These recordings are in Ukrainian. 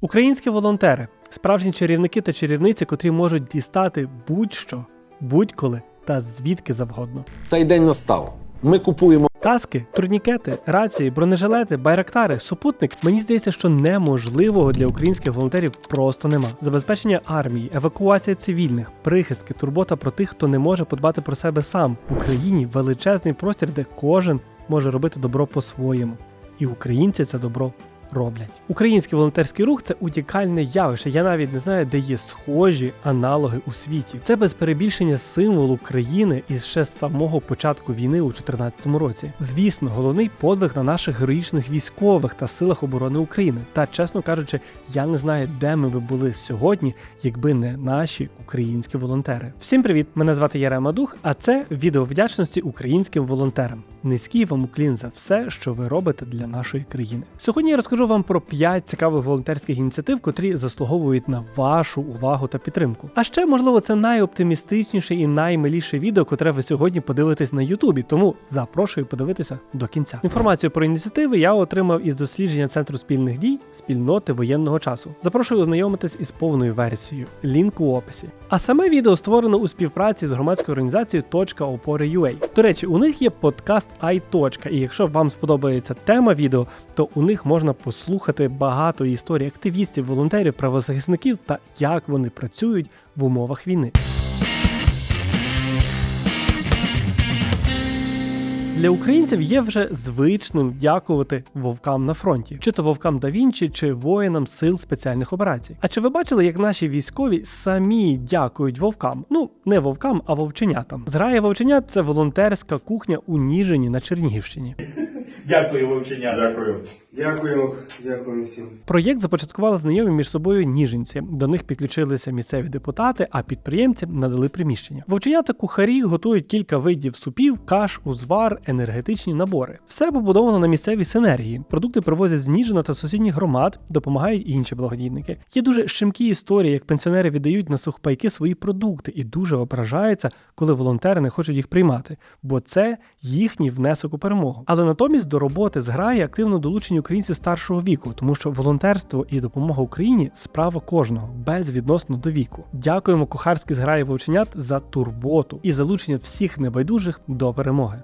Українські волонтери справжні чарівники та чарівниці, котрі можуть дістати будь-що, будь-коли та звідки завгодно. Цей день настав. Ми купуємо Каски, турнікети, рації, бронежилети, байрактари, супутник. Мені здається, що неможливого для українських волонтерів просто нема. Забезпечення армії, евакуація цивільних, прихистки, турбота про тих, хто не може подбати про себе сам. В Україні величезний простір, де кожен може робити добро по-своєму. І українці це добро роблять. Український волонтерський рух це унікальне явище. Я навіть не знаю, де є схожі аналоги у світі. Це без перебільшення символ України із ще з самого початку війни у 2014 році. Звісно, головний подвиг на наших героїчних військових та силах оборони України. Та чесно кажучи, я не знаю, де ми би були сьогодні, якби не наші українські волонтери. Всім привіт! Мене звати Ярема Дух, а це відео вдячності українським волонтерам. Низький вам уклін за все, що ви робите для нашої країни. Сьогодні я розкажу вам про 5 цікавих волонтерських ініціатив, котрі заслуговують на вашу увагу та підтримку. А ще, можливо, це найоптимістичніше і наймиліше відео, котре ви сьогодні подивитесь на Ютубі. Тому запрошую подивитися до кінця. Інформацію про ініціативи я отримав із дослідження центру спільних дій спільноти воєнного часу. Запрошую ознайомитись із повною версією. Лінк у описі. А саме відео створено у співпраці з громадською організацією «Точка опори.ua». До речі, у них є подкаст iTočka, і якщо вам сподобається тема відео, то у них можна послухати багато історій активістів, волонтерів, правозахисників та як вони працюють в умовах війни. Для українців є вже звичним дякувати вовкам на фронті, чи то вовкам да Вінчі, чи воїнам сил спеціальних операцій. А чи ви бачили, як наші військові самі дякують вовкам? Ну не вовкам, а вовченятам. Зграя вовченят це волонтерська кухня у Ніжині на Чернігівщині. Дякую, вовчення. Дякую. Дякую, дякую всім. Проєкт започаткували знайомі між собою ніженці. До них підключилися місцеві депутати, а підприємцям надали приміщення. Вовченята кухарі готують кілька видів супів, каш, узвар, енергетичні набори. Все побудовано на місцевій синергії. Продукти привозять з Ніжина та сусідніх громад, допомагають і інші благодійники. Є дуже щемкі історії, як пенсіонери віддають на сухпайки свої продукти і дуже ображаються, коли волонтери не хочуть їх приймати, бо це їхній внесок у перемогу. Але натомість до роботи зграї активно долучені українці старшого віку, тому що волонтерство і допомога Україні справа кожного безвідносно до віку. Дякуємо кухарські зграї вовченят за турботу і залучення всіх небайдужих до перемоги.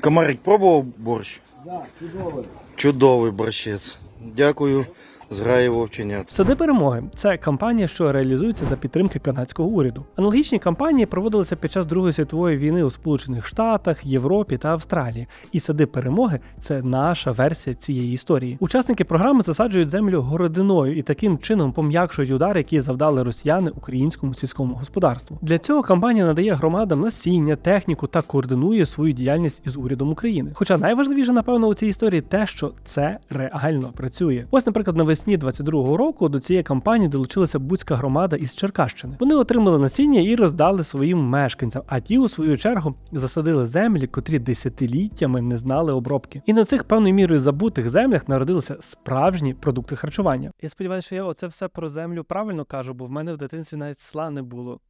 Комарик пробував борщ? Так, чудовий. Чудовий борщець. Дякую, зграє вовченят. Сади перемоги це кампанія, що реалізується за підтримки канадського уряду. Аналогічні кампанії проводилися під час Другої світової війни у Сполучених Штатах, Європі та Австралії. І сади перемоги це наша версія цієї історії. Учасники програми засаджують землю городиною і таким чином пом'якшують удар, які завдали росіяни українському сільському господарству. Для цього кампанія надає громадам насіння, техніку та координує свою діяльність із урядом України. Хоча найважливіше, напевно, у цій історії те, що це реально працює. Ось, наприклад, навесні 22-го року до цієї кампанії долучилася Буцька громада із Черкащини. Вони отримали насіння і роздали своїм мешканцям, а ті, у свою чергу, засадили землі, котрі десятиліттями не знали обробки. І на цих певною мірою забутих землях народилися справжні продукти харчування. Я сподіваюся, що я оце все про землю правильно кажу, бо в мене в дитинстві навіть сла не було.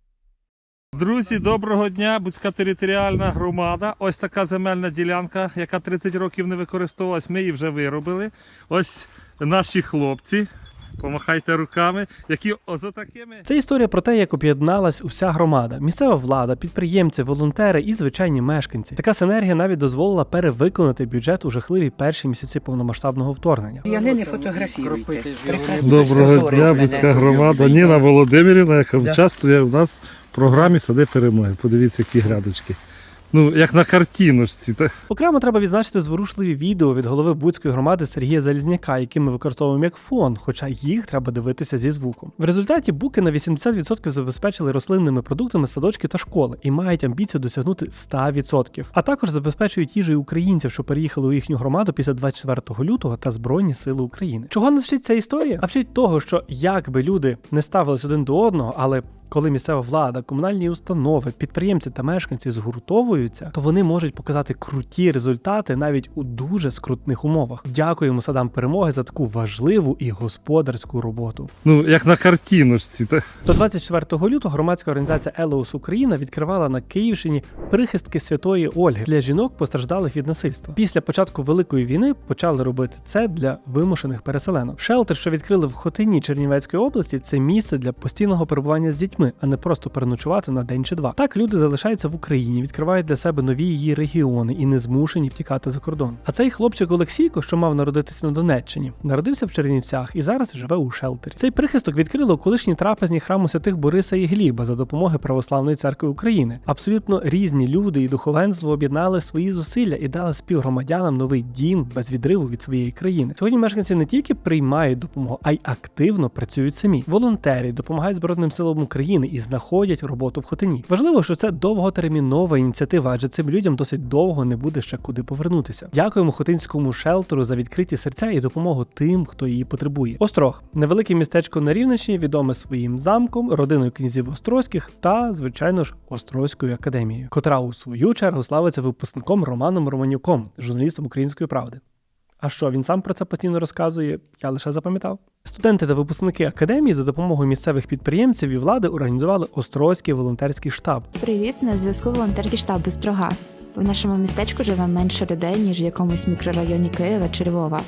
Друзі, доброго дня. Буцька територіальна громада. Ось така земельна ділянка, яка 30 років не використовувалась. Ми її вже виробили. Ось наші хлопці. Помахайте руками, які озо такими. Це історія про те, як об'єдналась уся громада, місцева влада, підприємці, волонтери і звичайні мешканці. Така синергія навіть дозволила перевиконати бюджет у жахливі перші місяці повномасштабного вторгнення. Яни не фотографіруйте. Доброго дня, Буцька громада. Ніна Володимирівна, яка участвує в нас в програмі Сади перемоги. Подивіться, які грядочки. Ну, як на картиночці. Так? Окремо треба відзначити зворушливі відео від голови Буцької громади Сергія Залізняка, які ми використовуємо як фон, хоча їх треба дивитися зі звуком. В результаті буки на 80% забезпечили рослинними продуктами садочки та школи і мають амбіцію досягнути 100%. А також забезпечують їжею українців, що переїхали у їхню громаду після 24 лютого та Збройні Сили України. Чого нас вчить ця історія? А вчить того, що як би люди не ставились один до одного, але Коли місцева влада, комунальні установи, підприємці та мешканці згуртовуються, то вони можуть показати круті результати навіть у дуже скрутних умовах. Дякуємо садам перемоги за таку важливу і господарську роботу. Ну, як на картиночці. так? До 24 лютого громадська організація Елеус Україна відкривала на Київщині прихистки святої Ольги для жінок, постраждалих від насильства. Після початку великої війни почали робити це для вимушених переселенок. Шелтер, що відкрили в Хотині Чернівецької області, це місце для постійного перебування з дітьми, а не просто переночувати на день чи два. Так люди залишаються в Україні, відкривають для себе нові її регіони і не змушені втікати за кордон. А цей хлопчик Олексійко, що мав народитися на Донеччині, народився в Чернівцях і зараз живе у шелтері. Цей прихисток відкрили у колишній трапезній храму святих Бориса і Гліба за допомоги Православної церкви України. Абсолютно різні люди і духовенство об'єднали свої зусилля і дали співгромадянам новий дім без відриву від своєї країни. Сьогодні мешканці не тільки приймають допомогу, а й активно працюють самі. Волонтери допомагають Збройним силам України і знаходять роботу в Хотині. Важливо, що це довготермінова ініціатива, адже цим людям досить довго не буде ще куди повернутися. Дякуємо хотинському шелтеру за відкриті серця і допомогу тим, хто її потребує. Острог невелике містечко на Рівненщині, відоме своїм замком, родиною князів Острозьких та, звичайно ж, Острозькою академією, котра у свою чергу славиться випускником Романом Романюком, журналістом Української правди. А що він сам про це постійно розказує? Я лише запам'ятав. Студенти та випускники академії за допомогою місцевих підприємців і влади організували Острозький волонтерський штаб. Привіт, на зв'язку волонтерський штаб Острога. В нашому містечку живе менше людей, ніж в якомусь мікрорайоні Києва чи Львова.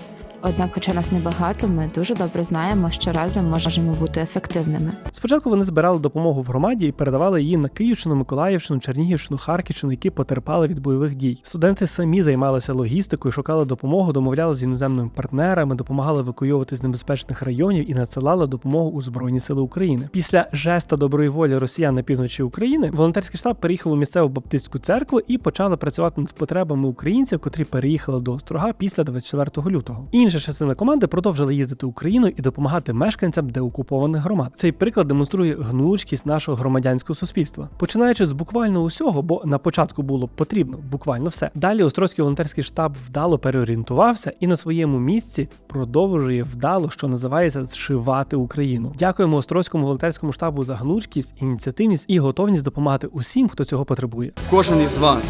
Однак, хоча нас небагато, ми дуже добре знаємо, що разом можемо бути ефективними. Спочатку вони збирали допомогу в громаді і передавали її на Київщину, Миколаївщину, Чернігівщину, Харківщину, які потерпали від бойових дій. Студенти самі займалися логістикою, шукали допомогу, домовляли з іноземними партнерами, допомагали евакуювати з небезпечних районів і надсилали допомогу у Збройні Сили України. Після жеста доброї волі росіян на півночі України волонтерський штаб переїхав у місцеву баптистську церкву і почали працювати над потребами українців, котрі переїхали до острога після 24 лютого. Інша частина команди продовжила їздити Україною і допомагати мешканцям деокупованих громад. Цей приклад демонструє гнучкість нашого громадянського суспільства, починаючи з буквально усього, бо на початку було потрібно буквально все. Далі Острозький волонтерський штаб вдало переорієнтувався і на своєму місці продовжує вдало, що називається зшивати Україну. Дякуємо Острозькому волонтерському штабу за гнучкість, ініціативність і готовність допомагати усім, хто цього потребує. Кожен із вас,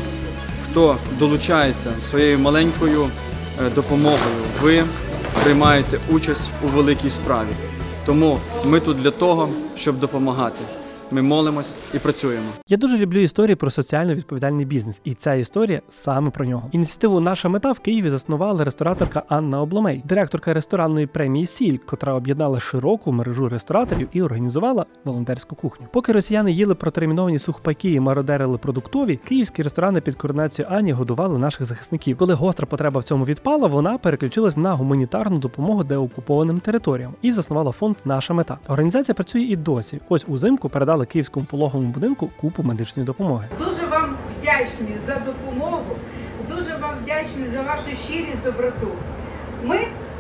хто долучається своєю маленькою допомогою, ви приймаєте участь у великій справі. Тому ми тут для того, щоб допомагати. Ми молимось і працюємо. Я дуже люблю історії про соціально відповідальний бізнес, і ця історія саме про нього. Ініціативу Наша мета в Києві заснувала рестораторка Анна Обломей, директорка ресторанної премії Сіль, котра об'єднала широку мережу рестораторів і організувала волонтерську кухню. Поки росіяни їли протерміновані сухпайки і мародерили продуктові, київські ресторани під координацією Ані годували наших захисників. Коли гостра потреба в цьому відпала, вона переключилась на гуманітарну допомогу деокупованим територіям і заснувала фонд Наша мета. Організація працює і досі. Ось узимку передали київському пологовому будинку купу медичної допомоги. Дуже вам вдячні за допомогу, дуже вам вдячні за вашу щирість, доброту. Ми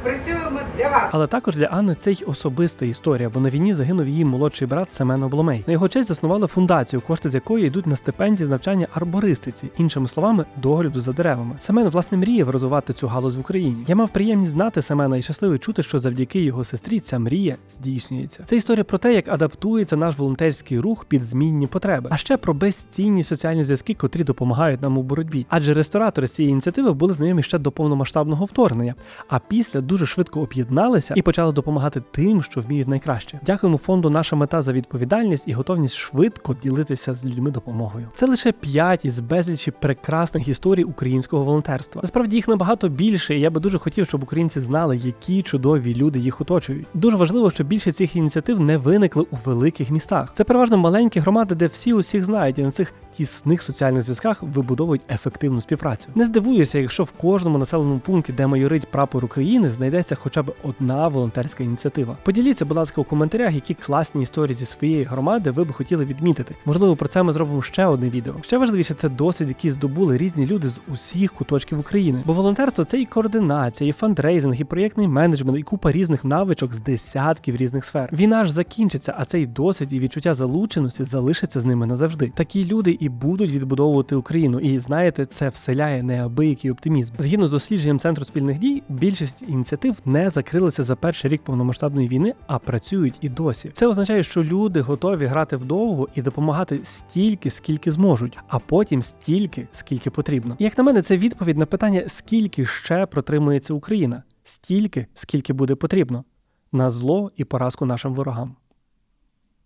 працюємо для вас. Але також для Анни це й особиста історія, бо на війні загинув її молодший брат Семен Обломей. На його честь заснували фундацію, кошти з якої йдуть на стипендії навчання арбористиці, іншими словами, догляду за деревами. Семен власне мріяв розвивати цю галузь в Україні. Я мав приємність знати Семена і щасливий чути, що завдяки його сестрі ця мрія здійснюється. Це історія про те, як адаптується наш волонтерський рух під змінні потреби, а ще про безцінні соціальні зв'язки, котрі допомагають нам у боротьбі. Адже ресторатори з цієї ініціативи були знайомі ще до повномасштабного вторгнення, а після дуже швидко об'єдналися і почали допомагати тим, що вміють найкраще. Дякуємо фонду Наша мета за відповідальність і готовність швидко ділитися з людьми допомогою. Це лише п'ять із безлічі прекрасних історій українського волонтерства. Насправді їх набагато більше, і я би дуже хотів, щоб українці знали, які чудові люди їх оточують. Дуже важливо, щоб більше цих ініціатив не виникли у великих містах. Це переважно маленькі громади, де всі усіх знають, і на цих тісних соціальних зв'язках вибудовують ефективну співпрацю. Не здивуюся, якщо в кожному населеному пункті, де майорить прапор України, знайдеться хоча б одна волонтерська ініціатива. Поділіться, будь ласка, у коментарях, які класні історії зі своєї громади ви би хотіли відмітити. Можливо, про це ми зробимо ще одне відео. Ще важливіше, це досвід, який здобули різні люди з усіх куточків України. Бо волонтерство це і координація, і фандрейзинг, і проєктний менеджмент, і купа різних навичок з десятків різних сфер. Війна ж закінчиться, а цей досвід і відчуття залученості залишаться з ними назавжди. Такі люди і будуть відбудовувати Україну. І знаєте, це вселяє неабиякий оптимізм. Згідно з дослідженням центру спільних дій, більшість ініціатив ініціатив не закрилися за перший рік повномасштабної війни, а працюють і досі. Це означає, що люди готові грати вдовго і допомагати стільки, скільки зможуть, а потім стільки, скільки потрібно. Як на мене, це відповідь на питання, скільки ще протримується Україна, стільки, скільки буде потрібно, на зло і поразку нашим ворогам.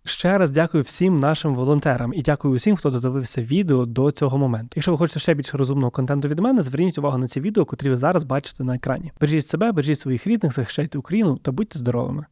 Ще раз дякую всім нашим волонтерам і дякую усім, хто додивився відео до цього моменту. Якщо ви хочете ще більше розумного контенту від мене, зверніть увагу на ці відео, котрі ви зараз бачите на екрані. Бережіть себе, бережіть своїх рідних, захищайте Україну та будьте здоровими.